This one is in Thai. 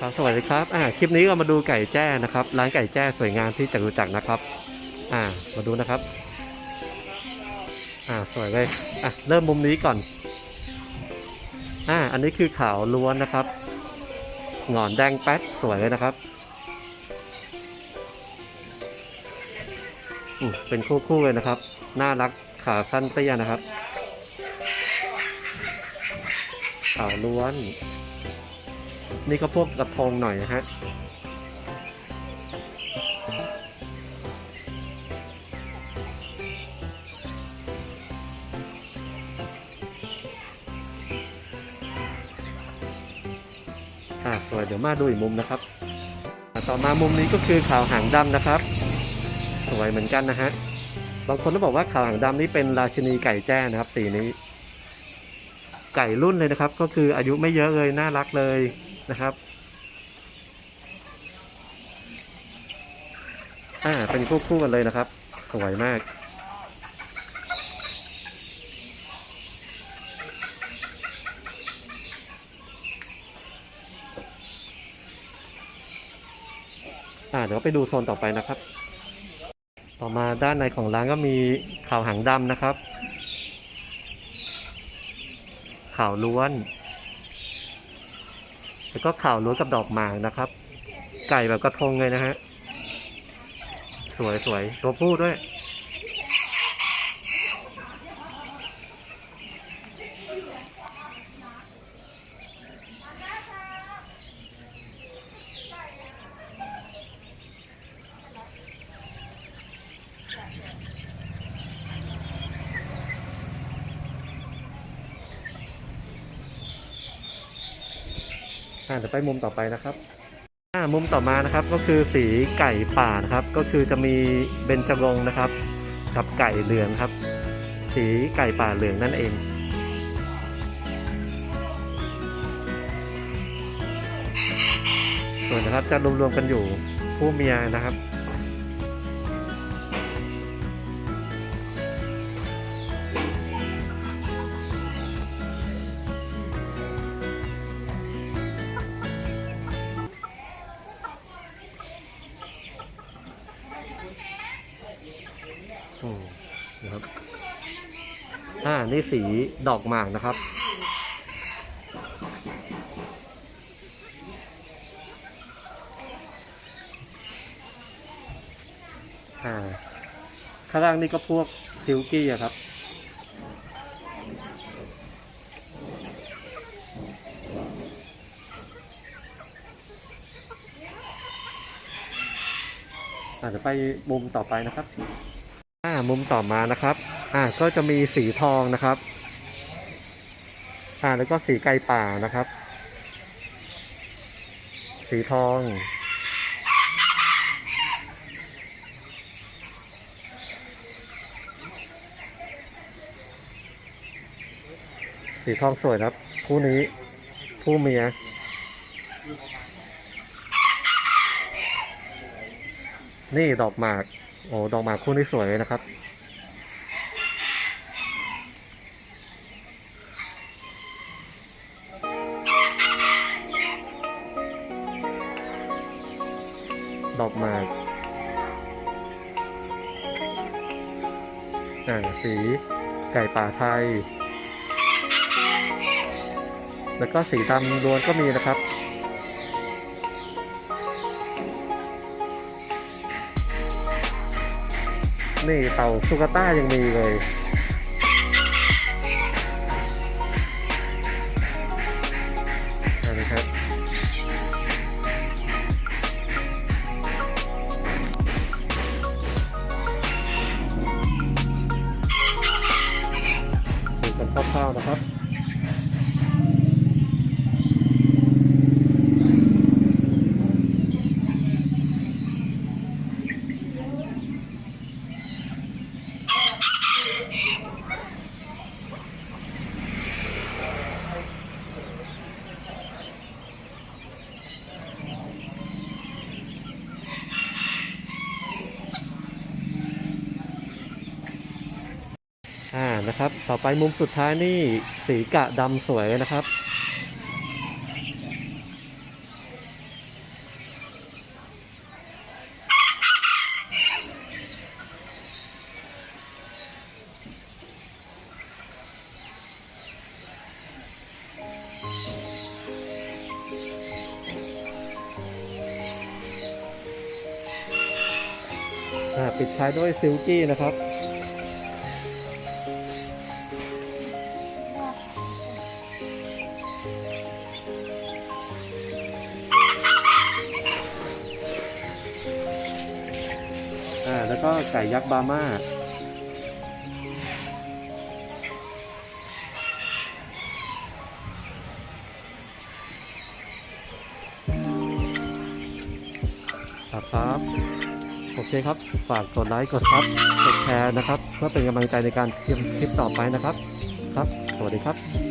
ครับสวัสดีครับอ่าคลิปนี้ก็มาดูไก่แจ้นะครับ ร้านไก่แจ้สวยงามที่จตุจักรนะครับ อ่ามาดูนะครับ อ่าสวยเลยอะเริ่มมุมนี้ก่อน อ่าอันนี้คือขาวล้วนนะครับหงอนแดงแป๊ดสวยเลยนะครับอืมเป็นคู่ๆเลยนะครับ น่ารักขาสั้นเตี้ยนะครับขาวล้วน นี่ก็พวกกระทงหน่อยนะฮะอ่าสวยเดี๋ยวมาดูอีกมุมนะครับ ต่อมามุมนี้ก็คือขาวหางดำนะครับ สวยเหมือนกันนะฮะบางคนก็บอกว่าขาวหางดำนี่เป็นราชินีไก่แจ้นะครับสีนี้ ไก่รุ่นเลยนะครับ ก็คืออายุไม่เยอะเลยน่ารักเลย นะครับอ่าเป็นคู่คู่ๆกันเลยนะครับ สวยมากอ่าเดี๋ยวไปดูโซนต่อไปนะครับ ต่อมาด้านในของร้านก็มีข่าวหางดำนะครับ ข่าวล้วน แล้วก็ข่าวล้วนกับดอกหมากนะครับ ไก่แบบกระทงเลยนะฮะ สวยสวยตัวผู้ด้วย อ่าเดี๋ยวไปมุมต่อไปนะครับอ่ามุมต่อมานะครับก็คือสีไก่ป่านะครับ ก็คือจะมีเบญจรงค์นะครับ กับไก่เหลืองครับ สีไก่ป่าเหลืองนั่นเอง ส่วนนะครับจะรวมๆกันอยู่ผู้เมียนะครับ นะครับอ่านี่สีดอกหมากนะครับ อ่า ข้างล่างนี่ก็พวกซิลกี้อะครับอาเดี๋ยวไปมุมต่อไปนะครับ มุมต่อมานะครับ อ่าก็จะมีสีทองนะครับ อ่าแล้วก็สีไก่ป่านะครับ สีทอง สีทองสวยครับคู่นี้คู่เมียนี่ดอกหมาก โอ้ดอกหมากคู่นี้สวยเลยนะครับดอกหมากอ่าสี ไก่ป่าไทย แล้วก็สีดำล้วนก็มีนะครับ นี่เต่าสุกาต้ายังมีเลย นะครับ ดูกันคร่าวๆนะครับ อ่านะครับ ต่อไปมุมสุดท้ายนี่สีกะดำสวยนะครับ ปิดท้ายด้วยซิลกี้นะครับ แล้วก็ไก่ยักษ์บาม่าครับครับโอเคครับ ฝากกดไลค์ กดซับกดแชร์นะครับ เพื่อเป็นกำลังใจในการทำคลิปต่อไปนะครับ ครับ สวัสดีครับ